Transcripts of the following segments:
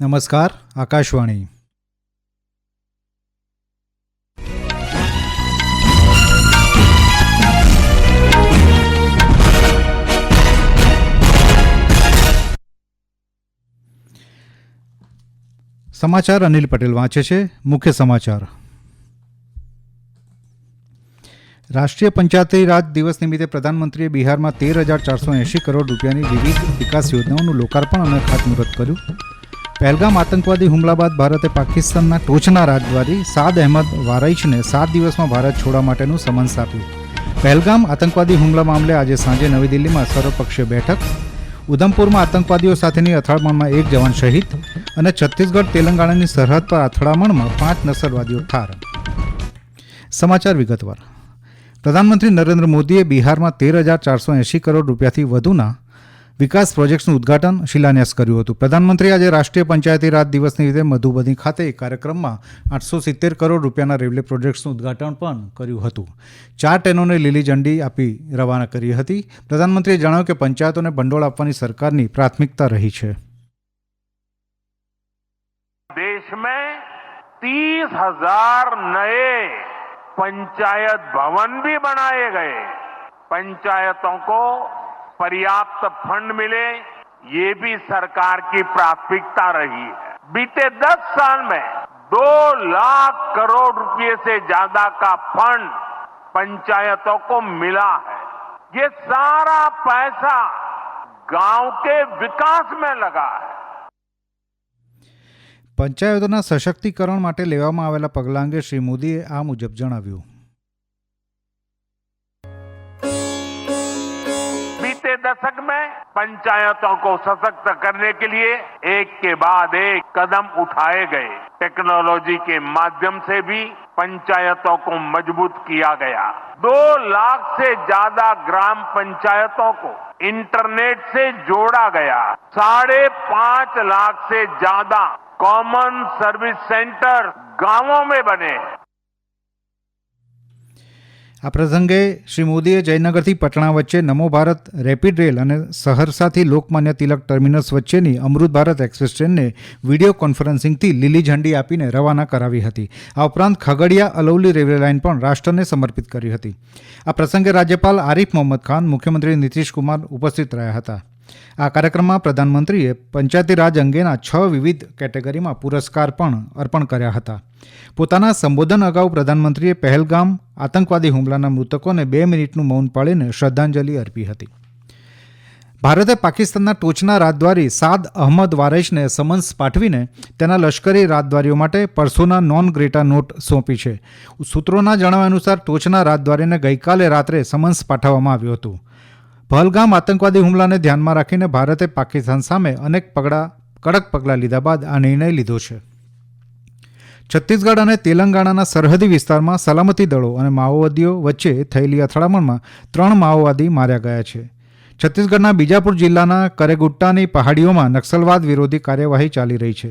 નમસ્કાર, આકાશવાણી. સમાચાર અનિલ પટેલ વાંચે છે, મુખ્ય સમાચાર. રાષ્ટ્રીય પંચાયતી રાજ દિવસ નિમિત્તે પ્રધાનમંત્રીએ બિહારમાં તેર હજાર ચારસો એંશી કરોડ રૂપિયાની વિવિધ વિકાસ યોજનાઓનું લોકાર્પણ અને ખાતમુહૂર્ત કર્યું. પહેલગામ આતંકવાદી હુમલા બાદ ભારતે પાકિસ્તાનના ટોચના રાજદ્વારી સાદ અહેમદ વારાઇશને સાત દિવસમાં ભારત છોડવા માટેનું સમન્સ આપ્યું. પહેલગામ આતંકવાદી હુમલા મામલે આજે સાંજે નવી દિલ્હીમાં સર્વપક્ષીય બેઠક, ઉધમપુરમાં આતંકવાદીઓ સાથેની અથડામણમાં એક જવાન શહીદ અને છત્તીસગઢ તેલંગાણાની સરહદ પર અથડામણમાં પાંચ નસલવાદીઓ ઠાર. સમાચાર વિગતવાર. પ્રધાનમંત્રી નરેન્દ્ર મોદીએ બિહારમાં તેર હજાર ચારસો એંશી કરોડ રૂપિયાથી વધુના વિકાસ પ્રોજેક્ટ્સનું ઉદ્ઘાટન શિલાન્યાસ કર્યું હતું પ્રધાનમંત્રી આજે રાષ્ટ્રીય પંચાયતી રાજ દિવસ નિમિત્તે મધુબની ખાતે એક કાર્યક્રમમાં આઠસો સિત્તેર કરોડ રૂપિયાના રેલવે પ્રોજેક્ટ્સનું ઉદ્ઘાટન પણ કર્યું હતું ચાર ટ્રેનોને લીલી ઝંડી આપી રવાના કરી હતી પ્રધાનમંત્રીએ જણાવ્યું કે પંચાયતોને ભંડોળ આપવાની સરકારની પ્રાથમિકતા રહી છે देश में तीस हजार नए पंचायत भवन भी बनाए गए पंचायतों को पर्याप्त फंड मिले ये भी सरकार की प्राथमिकता रही है बीते दस साल में दो लाख करोड़ रुपए से ज्यादा का फंड पंचायतों को मिला है ये सारा पैसा गांव के विकास में लगा है પંચાયતોના સશક્તિકરણ માટે લેવામાં આવેલા પગલાં અંગે શ્રી મોદીએ આ મુજબ જણાવ્યું दशक में पंचायतों को सशक्त करने के लिए एक के बाद एक कदम उठाए गए। टेक्नोलॉजी के माध्यम से भी पंचायतों को मज़बूत किया गया। दो लाख से ज़्यादा ग्राम पंचायतों को इंटरनेट से जोड़ा गया। साढ़े पाँच लाख से ज़्यादा कॉमन सर्विस सेंटर गाँवों में बने। આ પ્રસંગે શ્રી મોદીએ જયનગરથી પટણા વચ્ચે નમો ભારત રેપિડ રેલ અને સહરસાથી લોકમાન્ય તિલક ટર્મિનસ વચ્ચેની અમૃત ભારત એક્સપ્રેસ ટ્રેનને વીડિયો કોન્ફરન્સિંગથી લીલી ઝંડી આપીને રવાના કરાવી હતી. આ ઉપરાંત ખગડિયા અલૌલી રેલવે લાઇન પણ રાષ્ટ્રને સમર્પિત કરી હતી. આ પ્રસંગે રાજ્યપાલ આરિફ મોહમ્મદ ખાન, મુખ્યમંત્રી નીતિશકુમાર ઉપસ્થિત રહ્યા હતા. આ કાર્યક્રમમાં પ્રધાનમંત્રીએ પંચાયતી રાજ અંગેના છ વિવિધ કેટેગરીમાં પુરસ્કાર પણ અર્પણ કર્યા હતા. પોતાના સંબોધન અગાઉ પ્રધાનમંત્રીએ પહેલગામ આતંકવાદી હુમલાના મૃતકોને બે મિનિટનું મૌન પાળીને શ્રદ્ધાંજલિ અર્પી હતી. ભારતે પાકિસ્તાનના ટોચના રાજદ્વારી સાદ અહમદ વારેશને સમન્સ પાઠવીને તેના લશ્કરી રાજદ્વારીઓ માટે પરસોના નોન ગ્રેટા નોટ સોંપી છે. સૂત્રોના જણાવ્યા અનુસાર ટોચના રાજદ્વારીને ગઈકાલે રાત્રે સમન્સ પાઠવવામાં આવ્યું હતું. પહલગામ આતંકવાદી હુમલાને ધ્યાનમાં રાખીને ભારતે પાકિસ્તાન સામે અનેક પગલાં કડક પગલાં લીધા બાદ આ નિર્ણય લીધો છે. છત્તીસગઢ અને તેલંગાણાના સરહદી વિસ્તારમાં સલામતી દળો અને માઓવાદીઓ વચ્ચે થયેલી અથડામણમાં ત્રણ માઓવાદી માર્યા ગયા છે. છત્તીસગઢના બીજાપુર જિલ્લાના કરેગુટ્ટાની પહાડીઓમાં નક્સલવાદ વિરોધી કાર્યવાહી ચાલી રહી છે.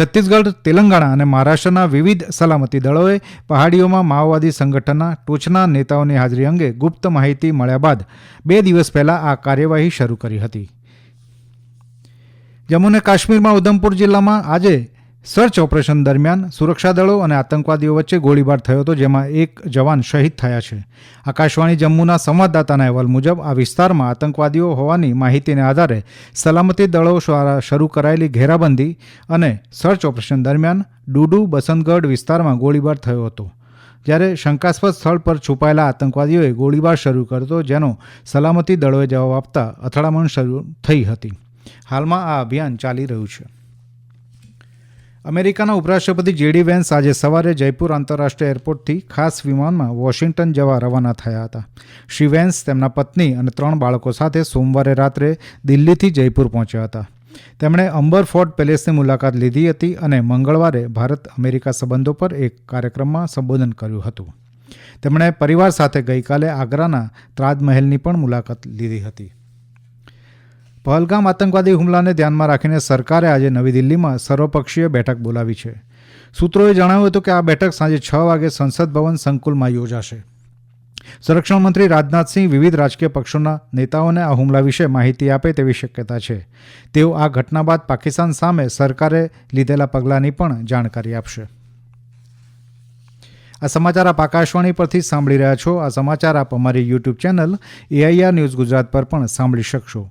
છત્તીસગઢ, તેલંગાણા અને મહારાષ્ટ્રના વિવિધ સલામતી દળોએ પહાડીઓમાં માઓવાદી સંગઠનના ટોચના નેતાઓની હાજરી અંગે ગુપ્ત માહિતી મળ્યા બાદ બે દિવસ પહેલા આ કાર્યવાહી શરૂ કરી હતી. જમ્મુ અને કાશ્મીરમાં ઉધમપુર જિલ્લામાં આજે સર્ચ ઓપરેશન દરમિયાન સુરક્ષા દળો અને આતંકવાદીઓ વચ્ચે ગોળીબાર થયો હતો, જેમાં એક જવાન શહીદ થયા છે. આકાશવાણી જમ્મુના સંવાદદાતાના અહેવાલ મુજબ, આ વિસ્તારમાં આતંકવાદીઓ હોવાની માહિતીને આધારે સલામતી દળો દ્વારા શરૂ કરાયેલી ઘેરાબંધી અને સર્ચ ઓપરેશન દરમિયાન ડુડુ બસંતગઢ વિસ્તારમાં ગોળીબાર થયો હતો. જ્યારે શંકાસ્પદ સ્થળ પર છુપાયેલા આતંકવાદીઓએ ગોળીબાર શરૂ કર્યો જેનો સલામતી દળોએ જવાબ આપતા અથડામણ શરૂ થઈ હતી. હાલમાં આ અભિયાન ચાલી રહ્યું છે. અમેરિકાના ઉપરાષ્ટ્રપતિ જેડી વેન્સ આજે સવારે જયપુર આંતરરાષ્ટ્રીય એરપોર્ટથી ખાસ વિમાનમાં વોશિંગ્ટન જવા રવાના થયા હતા. શ્રી વેન્સ તેમના પત્ની અને ત્રણ બાળકો સાથે સોમવારે રાત્રે દિલ્હીથી જયપુર પહોંચ્યા હતા. તેમણે અંબર ફોર્ટ પેલેસની મુલાકાત લીધી હતી અને મંગળવારે ભારત અમેરિકા સંબંધો પર એક કાર્યક્રમમાં સંબોધન કર્યું હતું. તેમણે પરિવાર સાથે ગઈકાલે આગ્રાના તાજમહેલની પણ મુલાકાત લીધી હતી. પહલગામ આતંકવાદી હુમલાને ધ્યાનમાં રાખીને સરકારે આજે નવી દિલ્હીમાં સર્વપક્ષીય બેઠક બોલાવી છે. સૂત્રોએ જણાવ્યું હતું કે આ બેઠક સાંજે છ વાગે સંસદ ભવન સંકુલમાં યોજાશે. સંરક્ષણ મંત્રી રાજનાથસિંહ વિવિધ રાજકીય પક્ષોના નેતાઓને આ હુમલા વિશે માહિતી આપે તેવી શક્યતા છે. તેઓ આ ઘટના બાદ પાકિસ્તાન સામે સરકારે લીધેલા પગલાંની પણ જાણકારી આપશે. આ સમાચાર આપ આકાશવાણી પરથી સાંભળી રહ્યા છો. આ સમાચાર આપ અમારી YouTube channel AIR news Gujarat પર પણ સાંભળી શકશો.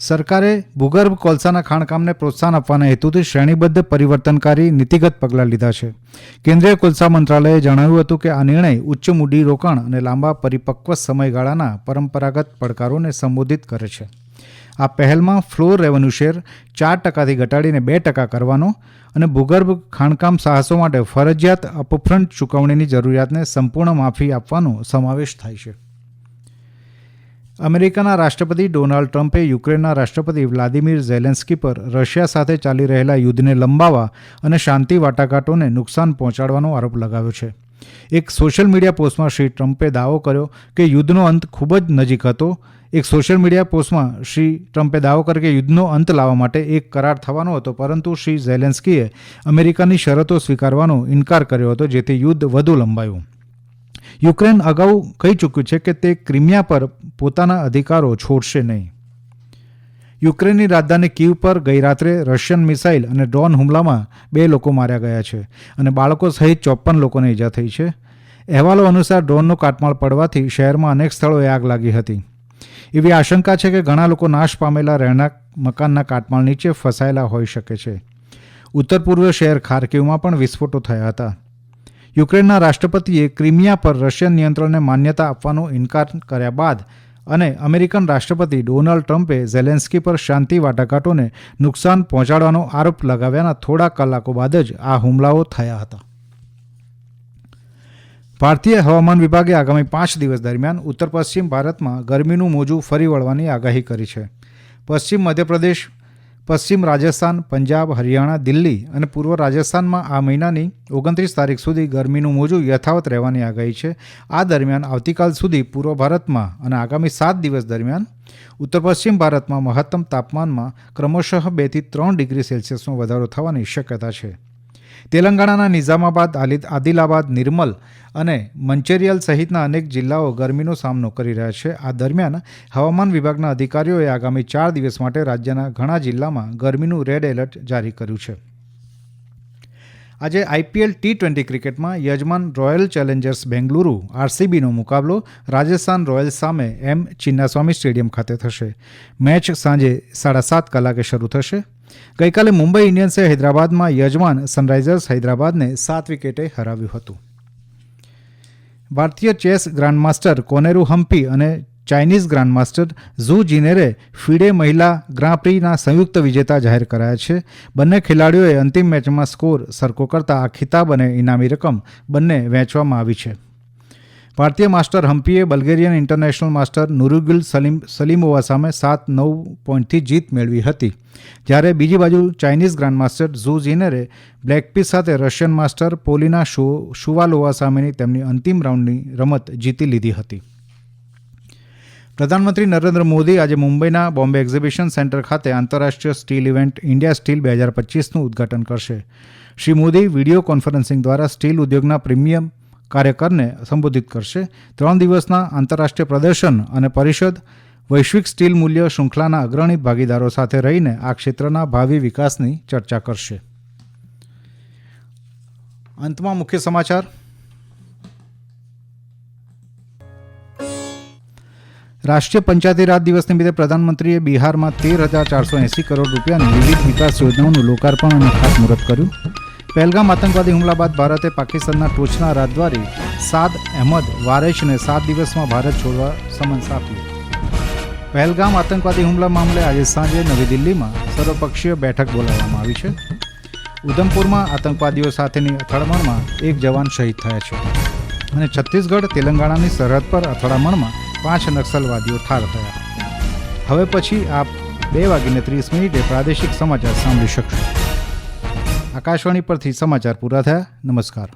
સરકારે ભૂગર્ભ કોલસાના ખાણકામને પ્રોત્સાહન આપવાના હેતુથી શ્રેણીબદ્ધ પરિવર્તનકારી નીતિગત પગલાં લીધા છે. કેન્દ્રીય કોલસા મંત્રાલયે જણાવ્યું હતું કે આ નિર્ણય ઉચ્ચ મૂડી રોકાણ અને લાંબા પરિપક્વ સમયગાળાના પરંપરાગત પડકારોને સંબોધિત કરે છે. આ પહેલમાં ફ્લોર રેવન્યુ શેર ચાર ટકાથી ઘટાડીને બે ટકા કરવાનો અને ભૂગર્ભ ખાણકામ સાહસો માટે ફરજિયાત અપફ્રન્ટ ચૂકવણીની જરૂરિયાતને સંપૂર્ણ માફી આપવાનો સમાવેશ થાય છે. અમેરિકાના રાષ્ટ્રપતિ ડોનાલ્ડ ટ્રમ્પે યુક્રેનના રાષ્ટ્રપતિ વ્લાદિમીર ઝેલેન્સ્કી પર રશિયા સાથે ચાલી રહેલા યુદ્ધને લંબાવવા અને શાંતિ વાટાઘાટોને નુકસાન પહોંચાડવાનો આરોપ લગાવ્યો છે. એક સોશિયલ મીડિયા પોસ્ટમાં શ્રી ટ્રમ્પે દાવો કર્યો કે યુદ્ધનો અંત ખૂબ જ નજીક હતો. એક સોશિયલ મીડિયા પોસ્ટમાં શ્રી ટ્રમ્પે દાવો કર્યો કે યુદ્ધનો અંત લાવવા માટે એક કરાર થવાનો હતો, પરંતુ શ્રી ઝેલેન્સ્કીએ અમેરિકાની શરતો સ્વીકારવાનો ઇનકાર કર્યો હતો, જેથી યુદ્ધ વધુ લંબાયું. યુક્રેન અગાઉ કહી ચૂક્યું છે કે તે ક્રિમિયા પર પોતાના અધિકારો છોડશે નહીં. યુક્રેનની રાજધાની કીવ પર ગઈ રાત્રે રશિયન મિસાઇલ અને ડ્રોન હુમલામાં બે લોકો માર્યા ગયા છે અને બાળકો સહિત ચોપન લોકોને ઈજા થઈ છે. અહેવાલો અનુસાર ડ્રોનનો કાટમાળ પડવાથી શહેરમાં અનેક સ્થળોએ આગ લાગી હતી. એવી આશંકા છે કે ઘણા લોકો નાશ પામેલા રહેણાંક મકાનના કાટમાળ નીચે ફસાયેલા હોઈ શકે છે. ઉત્તર પૂર્વ શહેર ખારકીવમાં પણ વિસ્ફોટો થયા હતા. યુક્રેનના રાષ્ટ્રપતિએ ક્રિમિયા પર રશિયન નિયંત્રણને માન્યતા આપવાનો ઇનકાર કર્યા બાદ અને અમેરિકન રાષ્ટ્રપતિ ડોનાલ્ડ ટ્રમ્પે ઝેલેન્સ્કી પર શાંતિ વાટાઘાટોને નુકસાન પહોંચાડવાનો આરોપ લગાવ્યાના થોડા કલાકો બાદ જ આ હુમલાઓ થયા હતા. ભારતીય હવામાન વિભાગે આગામી પાંચ દિવસ દરમિયાન ઉત્તર પશ્ચિમ ભારતમાં ગરમીનું મોજું ફરી વળવાની આગાહી કરી છે. પશ્ચિમ મધ્યપ્રદેશ પશ્ચિમ રાજસ્થાન, પંજાબ, હરિયાણા, દિલ્હી અને પૂર્વ રાજસ્થાનમાં આ મહિનાની ઓગણત્રીસ તારીખ સુધી ગરમીનું મોજું યથાવત રહેવાની આગાહી છે. આ દરમિયાન આવતીકાલ સુધી પૂર્વ ભારતમાં અને આગામી સાત દિવસ દરમિયાન ઉત્તર પશ્ચિમ ભારતમાં મહત્તમ તાપમાનમાં ક્રમશઃ બેથી ત્રણ ડિગ્રી સેલ્સિયસનો વધારો થવાની શક્યતા છે. તેલંગાણાના નિઝામાબાદ આદિલાબાદ, નિર્મલ અને મંચેરિયલ સહિતના અનેક જિલ્લાઓ ગરમીનો સામનો કરી રહ્યા છે. આ દરમિયાન હવામાન વિભાગના અધિકારીઓએ આગામી ચાર દિવસ માટે રાજ્યના ઘણા જિલ્લામાં ગરમીનું રેડ એલર્ટ જારી કર્યું છે. આજે આઈપીએલ ટી ટ્વેન્ટી ક્રિકેટમાં યજમાન રોયલ ચેલેન્જર્સ બેંગલુરુ આરસીબીનો મુકાબલો રાજસ્થાન રોયલ્સ સામે એમ ચિન્નાસ્વામી સ્ટેડિયમ ખાતે થશે. મેચ સાંજે સાડા સાત કલાકે શરૂ થશે. ગઈકાલે મુંબઈ ઇન્ડિયન્સે હૈદરાબાદમાં યજમાન સનરાઇઝર્સ હૈદરાબાદને સાત વિકેટે હરાવ્યું હતું. ભારતીય ચેસ ગ્રાન્ડમાસ્ટર કોનેરુ હમ્પી અને ચાઇનીઝ ગ્રાન્ડમાસ્ટર ઝુ જીનેરે ફિડે મહિલા ગ્રાં પ્રીના સંયુક્ત વિજેતા જાહેર કરાયા છે. બંને ખેલાડીઓએ અંતિમ મેચમાં સ્કોર સરખો કરતા આ ખિતાબ અને ઇનામી રકમ બંને વહેંચવામાં આવી છે. ભારતીય master હમ્પીએ Bulgarian international master Nurugul Salim Salimova સામે સાત નવ પોઈન્ટથી જીત મેળવી હતી. જ્યારે બીજી બાજુ ચાઇનીઝ ગ્રાન્ડમાસ્ટર ઝુ જીનેરે બ્લેકપીસ સાથે રશિયન માસ્ટર પોલિના શુવાલોવા સામેની તેમની અંતિમ રાઉન્ડની રમત જીતી લીધી હતી. પ્રધાનમંત્રી નરેન્દ્ર મોદી આજે મુંબઈના બોમ્બે એક્ઝિબિશન સેન્ટર ખાતે આંતરરાષ્ટ્રીય સ્ટીલ ઇવેન્ટ ઇન્ડિયા સ્ટીલ બે હજાર પચીસનું ઉદઘાટન કરશે. શ્રી મોદી વીડિયો કોન્ફરન્સિંગ દ્વારા સ્ટીલ ઉદ્યોગના પ્રીમિયમ કાર્યકરને સંબોધિત કરશે. ત્રણ દિવસના આંતરરાષ્ટ્રીય પ્રદર્શન અને પરિષદ વૈશ્વિક સ્ટીલ મૂલ્ય શૃંખલાના અગ્રણી ભાગીદારો સાથે રહીને આ ક્ષેત્રના ભાવિ વિકાસની ચર્ચા કરશે. અંતમાં મુખ્ય સમાચાર. રાષ્ટ્રીય પંચાયતી રાજ દિવસ નિમિત્તે પ્રધાનમંત્રીએ બિહારમાં તેર હજાર ચારસો એંસી કરોડ રૂપિયાની વિવિધ વિકાસ યોજનાઓનું લોકાર્પણ અને ખાતમુહૂર્ત કર્યું. પહેલગામ આતંકવાદી હુમલા બાદ ભારતે પાકિસ્તાનના ટોચના રાજદ્વારી સાદ અહેમદ વારેશને સાત દિવસમાં ભારત છોડવા સમન્સ આપ્યું પહેલગામ આતંકવાદી હુમલા મામલે આજે સાંજે નવી દિલ્હીમાં સર્વપક્ષીય બેઠક બોલાવવામાં આવી છે. ઉધમપુરમાં આતંકવાદીઓ સાથેની અથડામણમાં એક જવાન શહીદ થયા છે. અને છત્તીસગઢ, તેલંગાણાની સરહદ પર અથડામણમાં પાંચ નક્સલવાદીઓ ઠાર થયા. હવે પછી આપ બે વાગીને ત્રીસ મિનિટે પ્રાદેશિક સમાચાર સાંભળી શકશો. આકાશવાણી પરથી સમાચાર પૂરા થયા. નમસ્કાર.